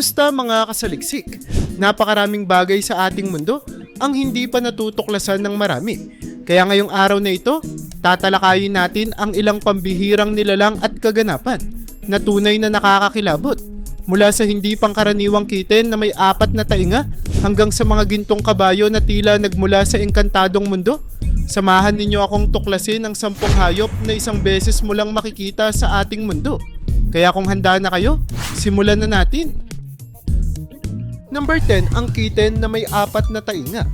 Kumusta mga kasaliksik? Napakaraming bagay sa ating mundo ang hindi pa natutuklasan ng marami. Kaya ngayong araw na ito, tatalakayin natin ang ilang pambihirang nilalang at kaganapan na tunay na nakakakilabot. Mula sa hindi pangkaraniwang kitten na may apat na tainga hanggang sa mga gintong kabayo na tila nagmula sa engkantadong mundo. Samahan ninyo akong tuklasin ang sampung hayop na isang beses mo lang makikita sa ating mundo. Kaya kung handa na kayo, simulan na natin. Number 10, ang kitten na may apat na tainga.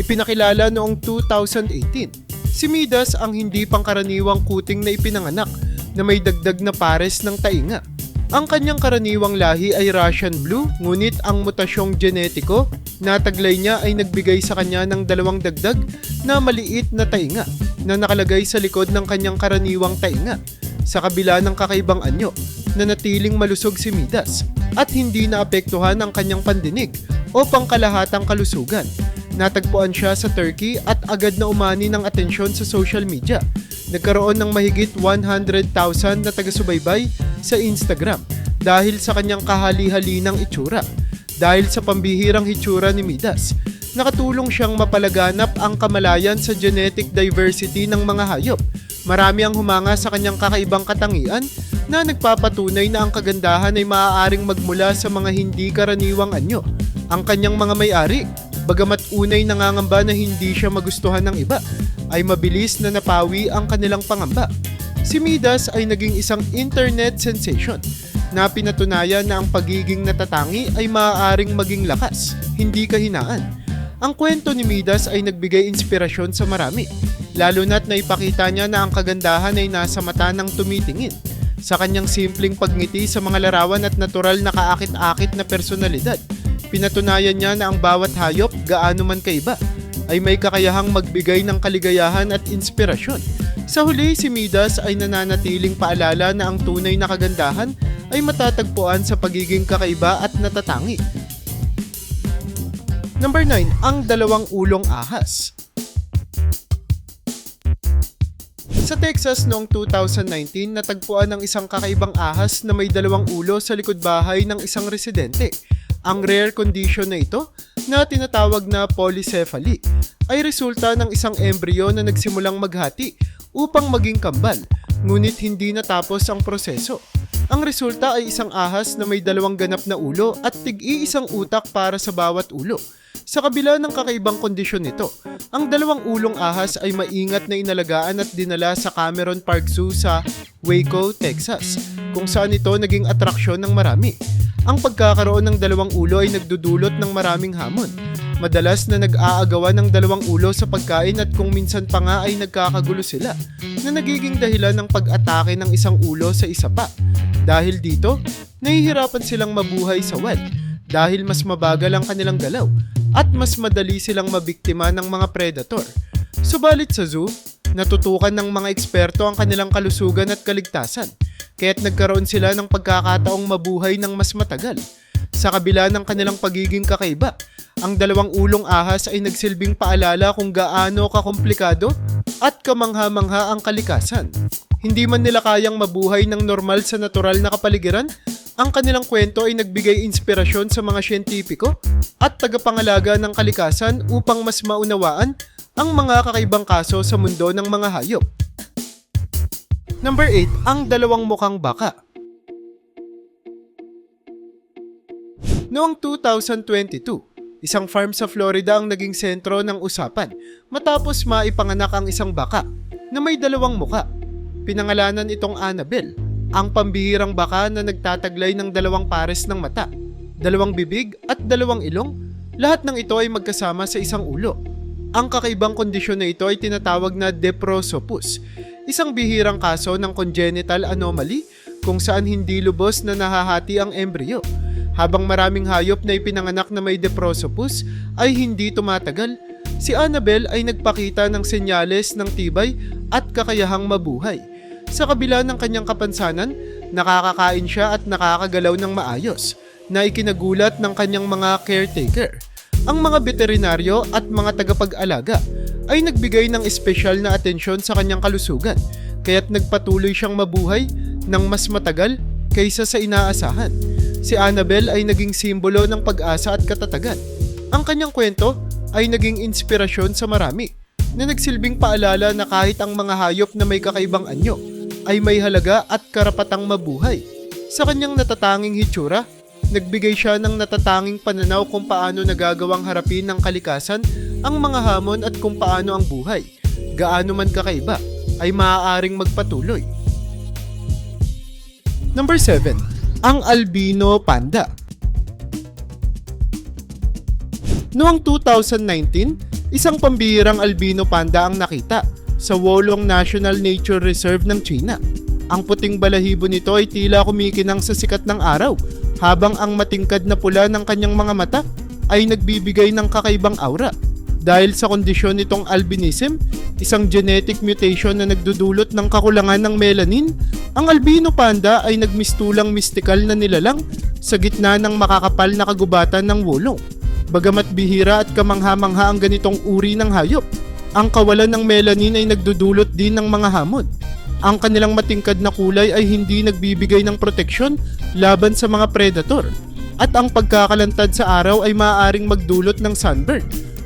Ipinakilala noong 2018. Si Midas ang hindi pangkaraniwang kuting na ipinanganak na may dagdag na pares ng tainga. Ang kanyang karaniwang lahi ay Russian Blue, ngunit ang mutasyong genetiko na taglay niya ay nagbigay sa kanya ng dalawang dagdag na maliit na tainga na nakalagay sa likod ng kanyang karaniwang tainga. Sa kabila ng kakaibang anyo, na natiling malusog si Midas at hindi naapektuhan ang kanyang pandinig o pangkalahatang kalusugan. Natagpuan siya sa Turkey at agad na umani ng atensyon sa social media. Nagkaroon ng mahigit 100,000 na taga-subaybay sa Instagram dahil sa kanyang kahali-halinang itsura. Dahil sa pambihirang hitsura ni Midas, nakatulong siyang mapalaganap ang kamalayan sa genetic diversity ng mga hayop. Marami ang humanga sa kanyang kakaibang katangian na nagpapatunay na ang kagandahan ay maaaring magmula sa mga hindi karaniwang anyo. Ang kanyang mga may-ari, bagamat unay nangangamba na hindi siya magustuhan ng iba, ay mabilis na napawi ang kanilang pangamba. Si Midas ay naging isang internet sensation na pinatunayan na ang pagiging natatangi ay maaaring maging lakas, hindi kahinaan. Ang kwento ni Midas ay nagbigay inspirasyon sa marami, lalo na't naipakita niya na ang kagandahan ay nasa mata ng tumitingin. Sa kanyang simpleng pagngiti sa mga larawan at natural na kaakit-akit na personalidad, pinatunayan niya na ang bawat hayop, gaano man kaiba, ay may kakayahang magbigay ng kaligayahan at inspirasyon. Sa huli, si Midas ay nananatiling paalala na ang tunay na kagandahan ay matatagpuan sa pagiging kakaiba at natatangi. Number 9, ang dalawang ulong ahas. Sa Texas noong 2019, natagpuan ng isang kakaibang ahas na may dalawang ulo sa likod bahay ng isang residente. Ang rare condition na ito, na tinatawag na polycephaly, ay resulta ng isang embryo na nagsimulang maghati upang maging kambal, ngunit hindi natapos ang proseso. Ang resulta ay isang ahas na may dalawang ganap na ulo at tig-iisang utak para sa bawat ulo. Sa kabila ng kakaibang kondisyon nito, ang dalawang ulong ahas ay maingat na inalagaan at dinala sa Cameron Park Zoo sa Waco, Texas, kung saan ito naging atraksyon ng marami. Ang pagkakaroon ng dalawang ulo ay nagdudulot ng maraming hamon. Madalas na nag-aagawan ng dalawang ulo sa pagkain at kung minsan pa nga ay nagkakagulo sila na nagiging dahilan ng pag-atake ng isang ulo sa isa pa. Dahil dito, nahihirapan silang mabuhay sa wet dahil mas mabagal ang kanilang galaw at mas madali silang mabiktima ng mga predator. Subalit sa zoo, natutukan ng mga eksperto ang kanilang kalusugan at kaligtasan, kaya't nagkaroon sila ng pagkakataong mabuhay ng mas matagal. Sa kabila ng kanilang pagiging kakaiba, ang dalawang ulong ahas ay nagsilbing paalala kung gaano kakomplikado at kamangha-mangha ang kalikasan. Hindi man nila kayang mabuhay ng normal sa natural na kapaligiran, ang kanilang kwento ay nagbigay inspirasyon sa mga siyentipiko at tagapangalaga ng kalikasan upang mas maunawaan ang mga kakaibang kaso sa mundo ng mga hayop. Number 8, ang dalawang mukhang baka. Noong 2022, isang farm sa Florida ang naging sentro ng usapan matapos maipanganak ang isang baka na may dalawang muka. Pinangalanan itong Annabelle, ang pambihirang baka na nagtataglay ng dalawang pares ng mata, dalawang bibig at dalawang ilong. Lahat ng ito ay magkasama sa isang ulo. Ang kakaibang kondisyon na ito ay tinatawag na deprosopus, isang bihirang kaso ng congenital anomaly kung saan hindi lubos na nahahati ang embryo habang maraming hayop na ipinanganak na may deprosopus ay hindi tumatagal, si Annabelle ay nagpakita ng senyales ng tibay at kakayahang mabuhay. Sa kabila ng kanyang kapansanan, nakakakain siya at nakakagalaw ng maayos na ikinagulat ng kanyang mga caretaker. Ang mga veterinaryo at mga tagapag-alaga ay nagbigay ng espesyal na atensyon sa kanyang kalusugan kaya't nagpatuloy siyang mabuhay ng mas matagal kaysa sa inaasahan. Si Annabelle ay naging simbolo ng pag-asa at katatagan. Ang kanyang kwento ay naging inspirasyon sa marami na nagsilbing paalala na kahit ang mga hayop na may kakaibang anyo ay may halaga at karapatang mabuhay. Sa kanyang natatanging hitsura, nagbigay siya ng natatanging pananaw kung paano nagagawang harapin ng kalikasan ang mga hamon at kung paano ang buhay, gaano man kakaiba, ay maaaring magpatuloy. Number 7. Ang albino panda. Noong 2019, isang pambihirang albino panda ang nakita sa Wolong National Nature Reserve ng China. Ang puting balahibo nito ay tila kumikinang sa sikat ng araw, habang ang matingkad na pula ng kanyang mga mata ay nagbibigay ng kakaibang aura. Dahil sa kondisyon nitong albinism, isang genetic mutation na nagdudulot ng kakulangan ng melanin, ang albino panda ay nagmistulang mistikal na nilalang sa gitna ng makakapal na kagubatan ng wulong. Bagamat bihira at kamangha-mangha ang ganitong uri ng hayop, ang kawalan ng melanin ay nagdudulot din ng mga hamon. Ang kanilang matingkad na kulay ay hindi nagbibigay ng proteksyon laban sa mga predator. At ang pagkakalantad sa araw ay maaaring magdulot ng sunburn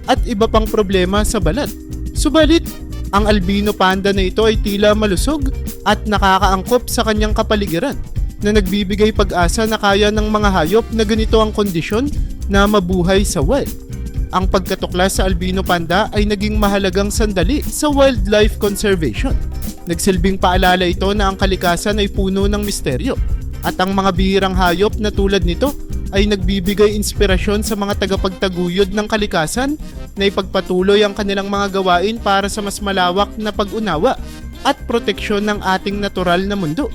at iba pang problema sa balat. Subalit, ang albino panda na ito ay tila malusog at nakakaangkop sa kanyang kapaligiran na nagbibigay pag-asa na kaya ng mga hayop na ganito ang kondisyon na mabuhay sa wild. Ang pagkatuklas sa albino panda ay naging mahalagang sandali sa wildlife conservation. Nagsilbing paalala ito na ang kalikasan ay puno ng misteryo at ang mga bihirang hayop na tulad nito ay nagbibigay inspirasyon sa mga tagapagtaguyod ng kalikasan na ipagpatuloy ang kanilang mga gawain para sa mas malawak na pag-unawa at proteksyon ng ating natural na mundo.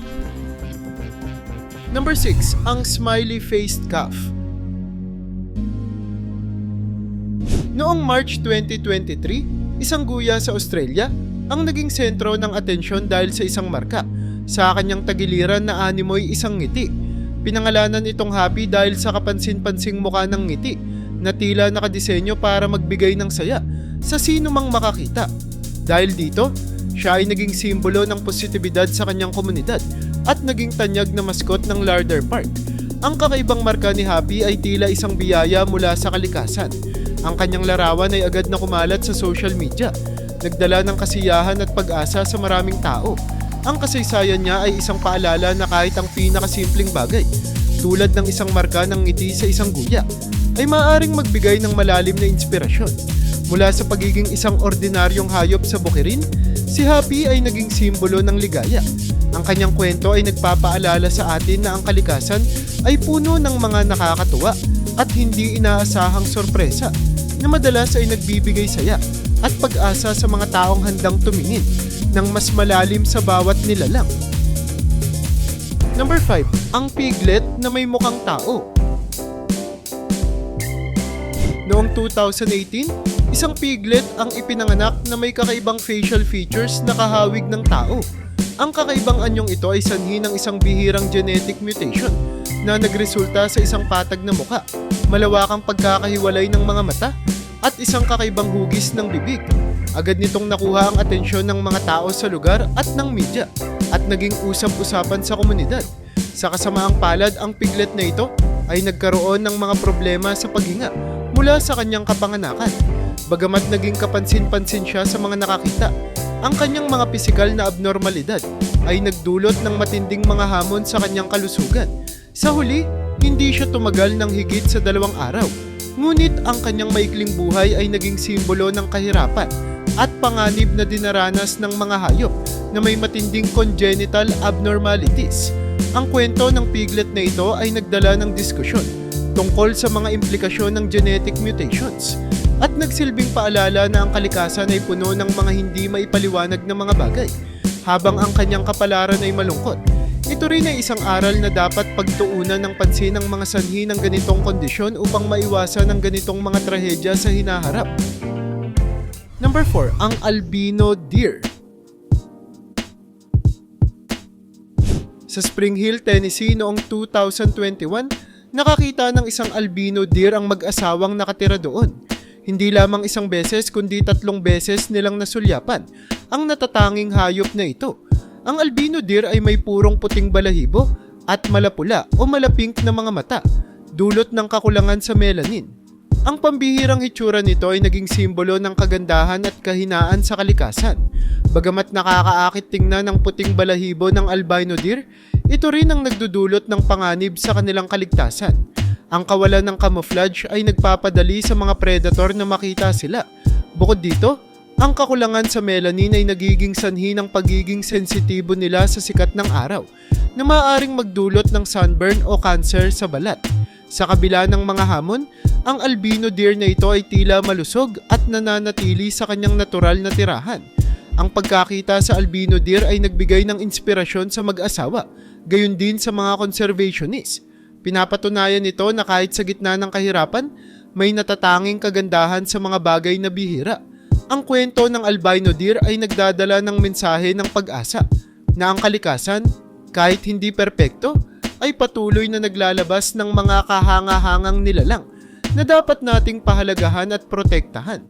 Number 6, ang smiley-faced calf. Noong March 2023, isang guya sa Australia ang naging sentro ng atensyon dahil sa isang marka. Sa kanyang tagiliran na animoy isang ngiti. Pinangalanan itong happy dahil sa kapansin-pansing muka ng ngiti na tila nakadisenyo para magbigay ng saya sa sino mang makakita. Dahil dito, siya ay naging simbolo ng positibidad sa kanyang komunidad at naging tanyag na maskot ng Larder Park. Ang kakaibang marka ni Happy ay tila isang biyaya mula sa kalikasan. Ang kanyang larawan ay agad na kumalat sa social media, nagdala ng kasiyahan at pag-asa sa maraming tao. Ang kasaysayan niya ay isang paalala na kahit ang pinakasimpleng bagay, tulad ng isang marka ng ngiti sa isang guya, ay maaaring magbigay ng malalim na inspirasyon. Mula sa pagiging isang ordinaryong hayop sa bukirin, si Happy ay naging simbolo ng ligaya. Ang kanyang kwento ay nagpapaalala sa atin na ang kalikasan ay puno ng mga nakakatuwa at hindi inaasahang sorpresa na madalas ay nagbibigay saya at pag-asa sa mga taong handang tumingin ng mas malalim sa bawat nilalang. Number 5. Ang piglet na may mukhang tao. Noong 2018, isang piglet ang ipinanganak na may kakaibang facial features na kahawig ng tao. Ang kakaibang anyong ito ay sanhi ng isang bihirang genetic mutation na nagresulta sa isang patag na muka, malawakang pagkakahiwalay ng mga mata, at isang kakaibang hugis ng bibig. Agad nitong nakuha ang atensyon ng mga tao sa lugar at ng media at naging usap-usapan sa komunidad. Sa kasamaang palad, ang piglet na ito ay nagkaroon ng mga problema sa paghinga mula sa kanyang kapanganakan. Bagamat naging kapansin-pansin siya sa mga nakakita, ang kanyang mga pisikal na abnormalidad ay nagdulot ng matinding mga hamon sa kanyang kalusugan. Sa huli, hindi siya tumagal ng higit sa dalawang araw. Ngunit ang kanyang maikling buhay ay naging simbolo ng kahirapan at panganib na dinaranas ng mga hayop na may matinding congenital abnormalities. Ang kwento ng piglet na ito ay nagdala ng diskusyon tungkol sa mga implikasyon ng genetic mutations at nagsilbing paalala na ang kalikasan ay puno ng mga hindi maipaliwanag na mga bagay habang ang kanyang kapalaran ay malungkot. Ito rin ay isang aral na dapat pagtuunan ng pansin ng mga sanhi ng ganitong kondisyon upang maiwasan ang ganitong mga trahedya sa hinaharap. Number 4, ang albino deer. Sa Spring Hill, Tennessee noong 2021, nakakita ng isang albino deer ang mag-asawang nakatira doon. Hindi lamang isang beses kundi tatlong beses nilang nasulyapan ang natatanging hayop na ito. Ang albino deer ay may purong puting balahibo at malapula o malapink na mga mata, dulot ng kakulangan sa melanin. Ang pambihirang hitsura nito ay naging simbolo ng kagandahan at kahinaan sa kalikasan. Bagamat nakakaakit tingnan ng puting balahibo ng albino deer, ito rin ang nagdudulot ng panganib sa kanilang kaligtasan. Ang kawalan ng camouflage ay nagpapadali sa mga predator na makita sila. Bukod dito, ang kakulangan sa melanin ay nagiging sanhi ng pagiging sensitibo nila sa sikat ng araw na maaaring magdulot ng sunburn o cancer sa balat. Sa kabila ng mga hamon, ang albino deer na ito ay tila malusog at nananatili sa kanyang natural na tirahan. Ang pagkakita sa albino deer ay nagbigay ng inspirasyon sa mag-asawa, gayon din sa mga conservationist. Pinapatunayan nito na kahit sa gitna ng kahirapan, may natatanging kagandahan sa mga bagay na bihira. Ang kwento ng albino deer ay nagdadala ng mensahe ng pag-asa na ang kalikasan, kahit hindi perpekto, ay patuloy na naglalabas ng mga kahanga-hangang nilalang na dapat nating pahalagahan at protektahan.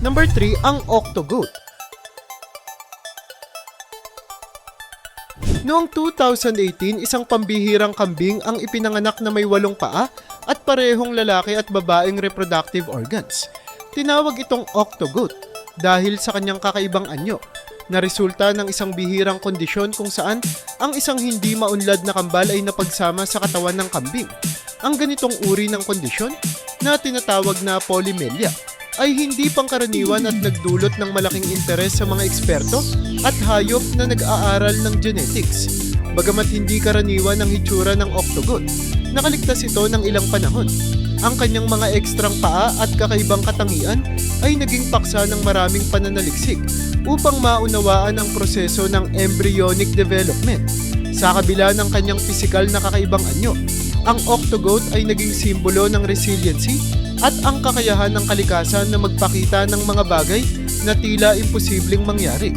Number 3, ang octogoat. Noong 2018, isang pambihirang kambing ang ipinanganak na may walong paa at parehong lalaki at babaeng reproductive organs. Tinawag itong octogoat dahil sa kanyang kakaibang anyo na resulta ng isang bihirang kondisyon kung saan ang isang hindi maunlad na kambal ay napagsama sa katawan ng kambing. Ang ganitong uri ng kondisyon na tinatawag na polymelia ay hindi pangkaraniwan at nagdulot ng malaking interes sa mga eksperto at hayop na nag-aaral ng genetics. Bagamat hindi karaniwan ang hitsura ng octogoat, nakaligtas ito ng ilang panahon. Ang kanyang mga ekstrang paa at kakaibang katangian ay naging paksa ng maraming pananaliksik upang maunawaan ang proseso ng embryonic development. Sa kabila ng kanyang pisikal na kakaibang anyo, ang octogoat ay naging simbolo ng resiliency at ang kakayahan ng kalikasan na magpakita ng mga bagay na tila imposibleng mangyari.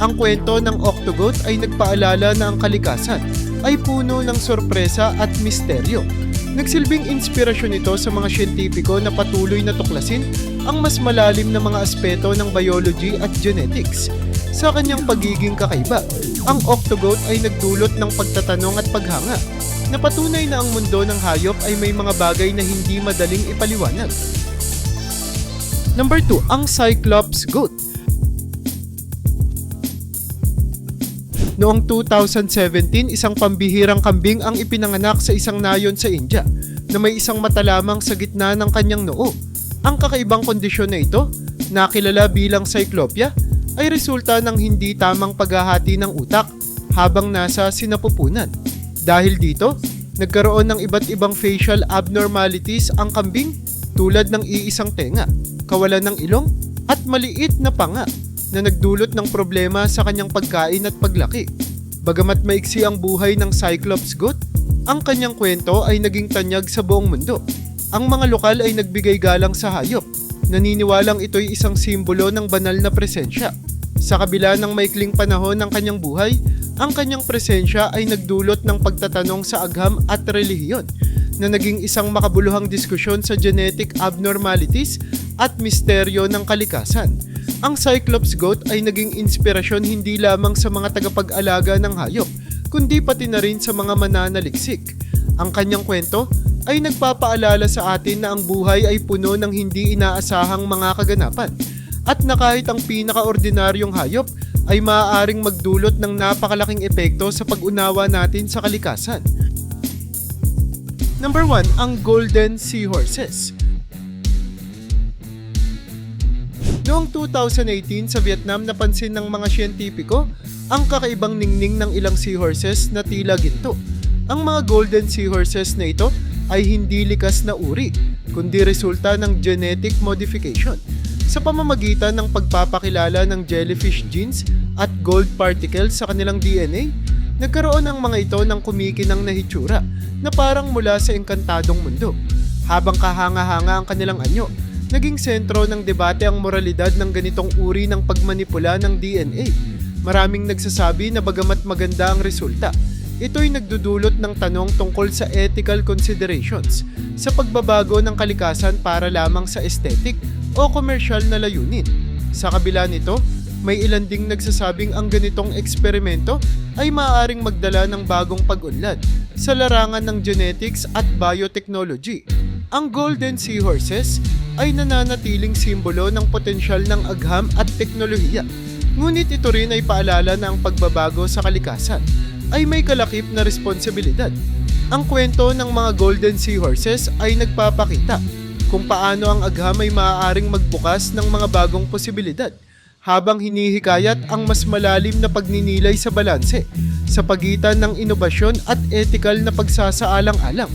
Ang kwento ng octogoat ay nagpaalala na ang kalikasan ay puno ng sorpresa at misteryo. Nagsilbing inspirasyon ito sa mga siyentipiko na patuloy na tuklasin ang mas malalim na mga aspeto ng biology at genetics. Sa kanyang pagiging kakaiba, ang octogoat ay nagdulot ng pagtatanong at paghanga na patunay na ang mundo ng hayop ay may mga bagay na hindi madaling ipaliwanag. Number 2, ang Cyclops Goat. Noong 2017, isang pambihirang kambing ang ipinanganak sa isang nayon sa India na may isang mata lamang sa gitna ng kanyang noo. Ang kakaibang kondisyon na ito, na kilala bilang cyclopia, ay resulta ng hindi tamang paghahati ng utak habang nasa sinapupunan. Dahil dito, nagkaroon ng iba't ibang facial abnormalities ang kambing tulad ng iisang tenga, kawalan ng ilong, at maliit na panga na nagdulot ng problema sa kanyang pagkain at paglaki. Bagamat maiksi ang buhay ng Cyclops goat, ang kanyang kwento ay naging tanyag sa buong mundo. Ang mga lokal ay nagbigay galang sa hayop. Naniniwalang ito'y isang simbolo ng banal na presensya. Sa kabila ng maikling panahon ng kanyang buhay, ang kanyang presensya ay nagdulot ng pagtatanong sa agham at relihiyon na naging isang makabuluhang diskusyon sa genetic abnormalities at misteryo ng kalikasan. Ang Cyclops goat ay naging inspirasyon hindi lamang sa mga tagapag-alaga ng hayop, kundi pati na rin sa mga mananaliksik. Ang kanyang kwento ay nagpapaalala sa atin na ang buhay ay puno ng hindi inaasahang mga kaganapan at na kahit ang pinakaordinaryong hayop ay maaaring magdulot ng napakalaking epekto sa pag-unawa natin sa kalikasan. Number 1, ang Golden Seahorses. Noong 2018 sa Vietnam napansin ng mga siyentipiko ang kakaibang ningning ng ilang seahorses na tila ginto. Ang mga golden seahorses na ito ay hindi likas na uri, kundi resulta ng genetic modification sa pamamagitan ng pagpapakilala ng jellyfish genes at gold particles sa kanilang DNA. Nagkaroon ang mga ito ng kumikinang na hitsura na parang mula sa engkantadong mundo. Habang kahanga-hanga ang kanilang anyo, naging sentro ng debate ang moralidad ng ganitong uri ng pagmanipula ng DNA. Maraming nagsasabi na bagamat maganda ang resulta, ito'y nagdudulot ng tanong tungkol sa ethical considerations sa pagbabago ng kalikasan para lamang sa aesthetic o komersyal na layunin. Sa kabila nito, May ilan ding nagsasabing ang ganitong eksperimento ay maaaring magdala ng bagong pag-unlad sa larangan ng genetics at biotechnology. Ang Golden Seahorses ay nananatiling simbolo ng potensyal ng agham at teknolohiya. Ngunit ito rin ay paalala na ang pagbabago sa kalikasan ay may kalakip na responsibilidad. Ang kwento ng mga Golden Seahorses ay nagpapakita kung paano ang agham ay maaaring magbukas ng mga bagong posibilidad habang hinihikayat ang mas malalim na pagninilay sa balanse sa pagitan ng inobasyon at ethical na pagsasaalang-alang